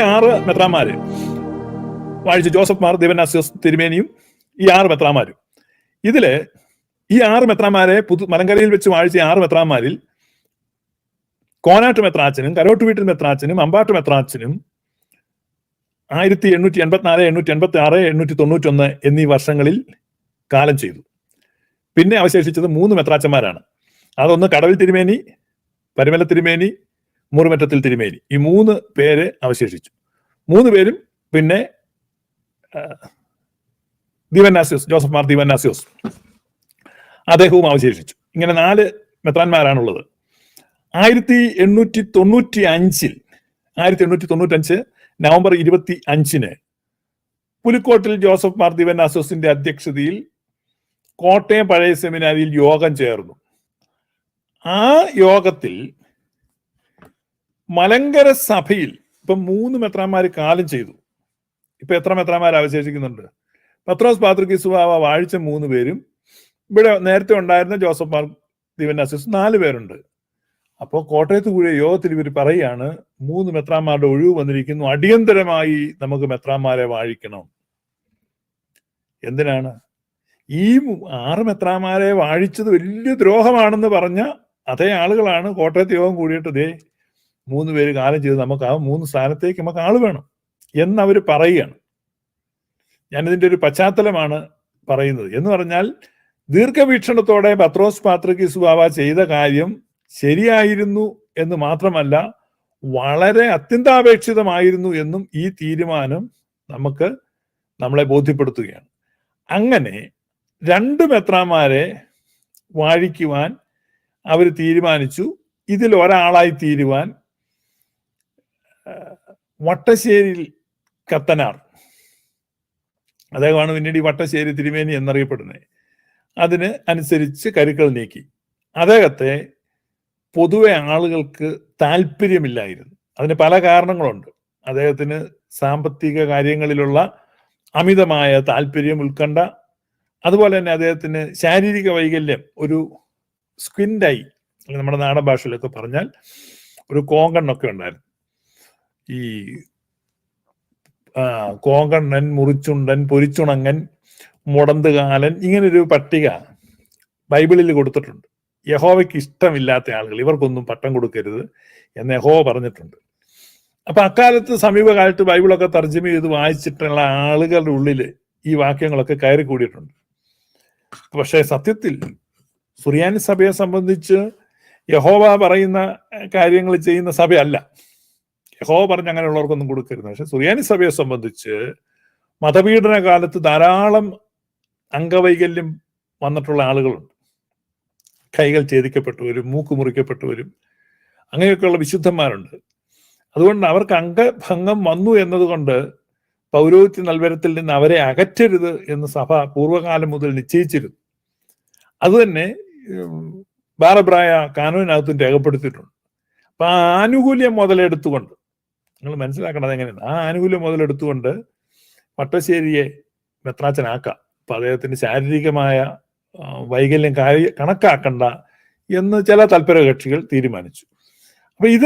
ആറ് മെത്രാന്മാര്. വാഴിച്ച ജോസഫ് മാർ ദേവനാസ്യോസ് തിരുമേനിയും ഈ ആറ് മെത്രാന്മാരും. ഇതിൽ ഈ ആറ് മെത്രാന്മാരെ പുതു മലങ്കരയിൽ വെച്ച് വാഴിച്ച ആറ് മെത്രാന്മാരിൽ കോനാട്ട് മെത്രാച്ചനും കരോട്ട് വീട്ടിൽ മെത്രാച്ചനും അമ്പാട്ട് മെത്രാച്ചനും ആയിരത്തി എണ്ണൂറ്റി എൺപത്തിനാല് എണ്ണൂറ്റി എൺപത്തി ആറ് എണ്ണൂറ്റി തൊണ്ണൂറ്റി ഒന്ന് എന്നീ വർഷങ്ങളിൽ കാലം ചെയ്തു. പിന്നെ അവശേഷിച്ചത് മൂന്ന് മെത്രാച്ചന്മാരാണ് അതൊന്ന് കടവിൽ തിരുമേനി പരിമല തിരുമേനി മുറിമറ്റത്തിൽ തിരുമേനി. ഈ മൂന്ന് പേര് അവശേഷിച്ചു. മൂന്ന് പേരും പിന്നെ ആ, ജോസഫ് മാർ ദീവന്നാസ്യോസ്. അദ്ദേഹവും അവശേഷിച്ചു. ഇങ്ങനെ നാല് മെത്രാന്മാരാണുള്ളത്. ആയിരത്തി എണ്ണൂറ്റി തൊണ്ണൂറ്റി അഞ്ചിൽ ആയിരത്തി എണ്ണൂറ്റി തൊണ്ണൂറ്റി അഞ്ച് നവംബർ ഇരുപത്തി അഞ്ചിന് പുലിക്കോട്ടിൽ ജോസഫ് മാർ ദീവന്നാസ്യോസിന്റെ അധ്യക്ഷതയിൽ കോട്ടയം പഴയ സെമിനാരിയിൽ യോഗം ചേർന്നു. ആ യോഗത്തിൽ മലങ്കര സഭയിൽ ഇപ്പൊ മൂന്ന് മെത്രാന്മാർ കാലം ചെയ്തു. ഇപ്പൊ എത്ര മെത്രാന്മാർ അവശേഷിക്കുന്നുണ്ട്? പത്രോസ് പാത്രികിസുവാവ ബാവ വാഴിച്ച മൂന്ന് പേരും. ഇവിടെ നേരത്തെ ഉണ്ടായിരുന്ന ജോസഫ് മാർ ദിവനാസിസ് നാല് പേരുണ്ട്. അപ്പോൾ കോട്ടയത്ത് കൂടിയ യോഗത്തിൽ ഇവർ പറയുകയാണ് മൂന്ന് മെത്രാന്മാരുടെ ഒഴിവ് വന്നിരിക്കുന്നു അടിയന്തരമായി നമുക്ക് മെത്രാന്മാരെ വാഴിക്കണം. എന്തിനാണ്? ഈ ആറ് മെത്രാന്മാരെ വാഴിച്ചത് വലിയ ദ്രോഹമാണെന്ന് പറഞ്ഞ അതേ ആളുകളാണ് കോട്ടയത്ത് യോഗം കൂടിയിട്ട് ദേ മൂന്ന് പേര് കാലം ചെയ്ത് നമുക്ക് ആ മൂന്ന് സ്ഥാനത്തേക്ക് നമുക്ക് ആൾ വേണം എന്നവർ പറയുകയാണ്. ഞാനിതിന്റെ ഒരു പശ്ചാത്തലമാണ് പറയുന്നത്. എന്ന് പറഞ്ഞാൽ ദീർഘവീക്ഷണത്തോടെ പത്രോസ് പാത്രക്കീസ് ബാബ ചെയ്ത കാര്യം ശരിയായിരുന്നു എന്ന് മാത്രമല്ല വളരെ അത്യന്താപേക്ഷിതമായിരുന്നു എന്നും ഈ തീരുമാനം നമുക്ക് നമ്മളെ ബോധ്യപ്പെടുത്തുകയാണ്. അങ്ങനെ രണ്ട് മെത്രാന്മാരെ വാഴിക്കുവാൻ അവർ തീരുമാനിച്ചു. ഇതിൽ ഒരാളായി തീരുവാൻ വട്ടശ്ശേരിയിൽ കത്തനാർ. അദ്ദേഹമാണ് പിന്നീട് ഈ വട്ടശ്ശേരി തിരുമേനി എന്നറിയപ്പെടുന്നത്. അതിന് അനുസരിച്ച് കരുക്കൾ നീക്കി. അദ്ദേഹത്തെ പൊതുവെ ആളുകൾക്ക് താല്പര്യമില്ലായിരുന്നു. അതിന് പല കാരണങ്ങളുണ്ട്. അദ്ദേഹത്തിന് സാമ്പത്തിക കാര്യങ്ങളിലുള്ള അമിതമായ താല്പര്യം ഉത്കണ്ഠ. അതുപോലെ തന്നെ അദ്ദേഹത്തിന് ശാരീരിക വൈകല്യം ഒരു സ്ക്വിൻഡായി നമ്മുടെ നാടൻ ഭാഷയിലൊക്കെ പറഞ്ഞാൽ ഒരു കോങ്കണ്ണൊക്കെ ഉണ്ടായിരുന്നു. ഈ കോങ്കണ്ണൻ മുറിച്ചുണ്ടൻ പൊരിച്ചുണങ്ങൻ മുടന്തുകാലൻ ഇങ്ങനൊരു പട്ടിക ബൈബിളിൽ കൊടുത്തിട്ടുണ്ട്. യഹോവയ്ക്ക് ഇഷ്ടമില്ലാത്ത ആളുകൾ ഇവർക്കൊന്നും പട്ടം കൊടുക്കരുത് എന്ന് യഹോവ പറഞ്ഞിട്ടുണ്ട്. അപ്പൊ അക്കാലത്ത് സമീപകാലത്ത് ബൈബിളൊക്കെ തർജമ ചെയ്ത് വായിച്ചിട്ടുള്ള ആളുകളുടെ ഉള്ളിൽ ഈ വാക്യങ്ങളൊക്കെ കയറി കൂടിയിട്ടുണ്ട് പക്ഷേ സത്യത്തിൽ സുറിയാനി സഭയെ സംബന്ധിച്ച് യഹോവ പറയുന്ന കാര്യങ്ങൾ ചെയ്യുന്ന സഭയല്ല. യഹോവ പറഞ്ഞ അങ്ങനെയുള്ളവർക്കൊന്നും കൊടുക്കരുത്. പക്ഷെ സുറിയാനി സഭയെ സംബന്ധിച്ച് മതപീഡന കാലത്ത് ധാരാളം അംഗവൈകല്യം വന്നിട്ടുള്ള ആളുകളുണ്ട്. കൈകൾ ഛേദിക്കപ്പെട്ടവരും മൂക്ക് മുറിക്കപ്പെട്ടവരും അങ്ങനെയൊക്കെയുള്ള വിശുദ്ധന്മാരുണ്ട്. അതുകൊണ്ട് അവർക്ക് അംഗഭംഗം വന്നു എന്നതുകൊണ്ട് പൗരോഹിത്യ നൽവരത്തിൽ നിന്ന് അവരെ അകറ്റരുത് എന്ന് സഭ പൂർവകാലം മുതൽ നിശ്ചയിച്ചിരുന്നു. അതുതന്നെ ബാറബ്രായ കാനൂനകത്തും രേഖപ്പെടുത്തിയിട്ടുണ്ട്. അപ്പൊ ആനുകൂല്യം മുതലെടുത്തുകൊണ്ട് നിങ്ങൾ മനസ്സിലാക്കേണ്ടത് എങ്ങനെയാണ്? ആ ആനുകൂല്യം മുതലെടുത്തുകൊണ്ട് വട്ടശ്ശേരിയെ മെത്രാച്ചനാക്കാം. അപ്പൊ അദ്ദേഹത്തിന് ശാരീരികമായ വൈകല്യം കണക്കാക്കണ്ട എന്ന് ചില തൽപര കക്ഷികൾ തീരുമാനിച്ചു. അപ്പൊ ഇത്